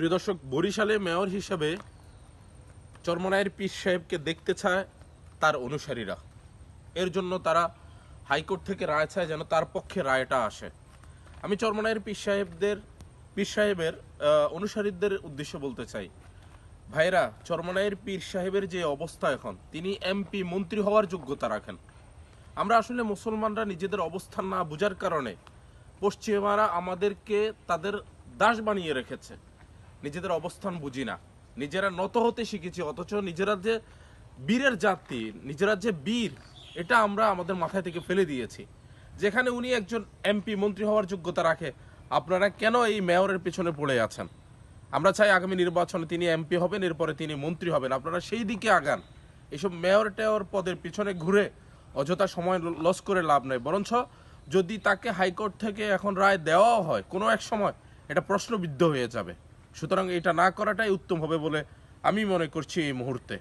প্রিয় দর্শক, বরিশালে মেয়র হিসাবে চরমনায়ের পীর সাহেবকে দেখতে চায় তার অনুসারীরা। এর জন্য তারা হাইকোর্ট থেকে রায় চায় যেন তার পক্ষে রায়টা আসে। আমি চরমনায়ের পীর সাহেবদের, পীর সাহেবের অনুসারীদের উদ্দেশ্যে বলতে চাই। ভাইরা চরমনায়ের পীর সাহেবের যে অবস্থা এখন, তিনি এমপি, মন্ত্রী হওয়ার যোগ্যতা রাখেন। আমরা আসলে মুসলমানরা নিজেদের অবস্থান না বোঝার কারণে পশ্চিমারা আমাদেরকে তাদের দাস বানিয়ে রেখেছে। নিজেদের অবস্থান বুঝি না। নিজেরা নত হতে শিখেছি, অথচ নিজেরা যে বীরের জাতি, নিজেরা যে বীর, এটা আমরা আমাদের মাথায় থেকে ফেলে দিয়েছি। যেখানে উনি একজন এমপি মন্ত্রী হওয়ার যোগ্যতা রাখে, আপনারা কেন এই মেয়রের পেছনে পড়ে আছেন? আমরা চাই আগামী নির্বাচনে তিনি এমপি হবেন, এরপরে তিনি মন্ত্রী হবেন। আপনারা সেই দিকে আগান। এসব মেয়র টেয়র পদের পিছনে ঘুরে অযথা সময় লস করে লাভ নেই বরঞ্চ যদি তাকে হাইকোর্ট থেকে এখন রায় দেওয়াও হয় কোনো এক সময়, এটা প্রশ্নবিদ্ধ হয়ে যাবে। সুতরাং এটা না করাটাই উত্তম হবে বলে আমি মনে করছি এই মুহূর্তে।